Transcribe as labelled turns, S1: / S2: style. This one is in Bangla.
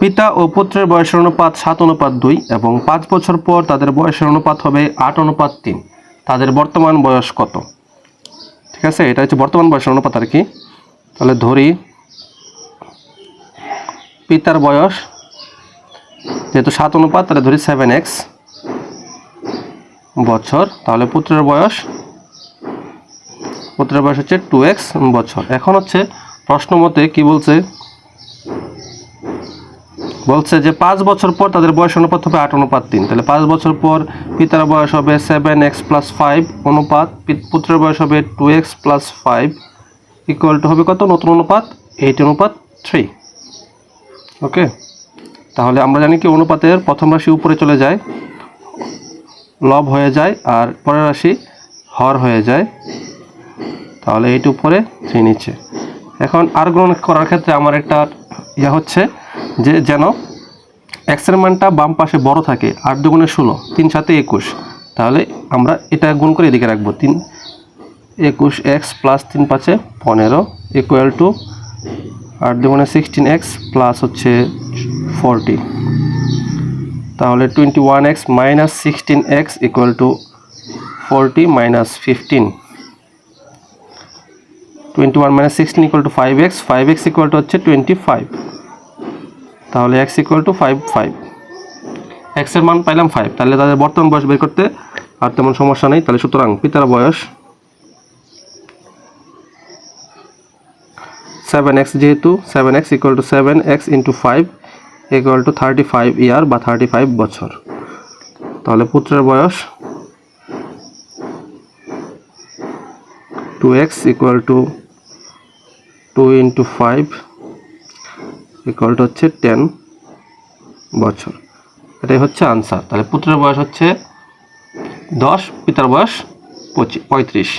S1: পিতা ও পুত্রের বয়সের অনুপাত সাত অনুপাত দুই এবং পাঁচ বছর পর তাদের বয়সের অনুপাত হবে আট অনুপাত তিন। তাদের বর্তমান বয়স কত? ঠিক আছে, এটা হচ্ছে বর্তমান বয়সের অনুপাত আর কি। তাহলে ধরি, পিতার বয়স যেহেতু সাত অনুপাত, তাহলে ধরি সেভেন এক্স বছর। তাহলে পুত্রের বয়স পুত্রের বয়স হচ্ছে টু এক্স বছর। এখন হচ্ছে প্রশ্ন মতে কি বলছে? বলছে যে পাঁচ বছর পর তাদের বয়স অনুপাত হবে আট অনুপাত তিন। তাহলে পাঁচ বছর পর পিতার বয়স হবে সেভেন এক্স প্লাস ফাইভ অনুপাত পুত্রের বয়স হবে two X plus five equal to হবে কত? নতুন অনুপাত এইট অনুপাত থ্রি ওকে তাহলে আমরা জানি কি অনুপাতের প্রথম রাশি উপরে চলে যায়, লব হয়ে যায় আর পরের রাশি হর হয়ে যায়। তাহলে এইট উপরে থ্রি নিচে। এখন আর গ্রহণ করার ক্ষেত্রে আমার একটা ইয়া হচ্ছে যে যেন এক্সের মানটা বাম পাশে বড় থাকে আট দুগুণে ষোলো, তিন সাথে একুশ। তাহলে আমরা এটা গুণ করে এদিকে রাখব। তিন একুশ এক্স প্লাস তিন পাঁচে পনেরো ইকুয়াল টু আট দুগুণে সিক্সটিন এক্স প্লাস হচ্ছে ফোরটি তাহলে twenty one X minus sixteen X equal to forty minus fifteen twenty one minus sixteen equal to five X five X equal to হচ্ছে টোয়েন্টি ফাইভ তাহলে X equal to five five এক্সের মান পাইলাম ফাইভ তাহলে তাদের বর্তমান বয়স বের করতে আর তেমন সমস্যা নেই। তাহলে সুতরাং পিতার বয়স সেভেন এক্স যেহেতু seven X equal to seven X into five equal to thirty five year বা থার্টি ফাইভ বছর। তাহলে পুত্রের বয়স two X equal to two into five equal to হচ্ছে টেন বছর। এটাই হচ্ছে আনসার তাহলে পুত্রের বয়স হচ্ছে দশ, পিতার বয়স পঁচিশ পঁয়ত্রিশ।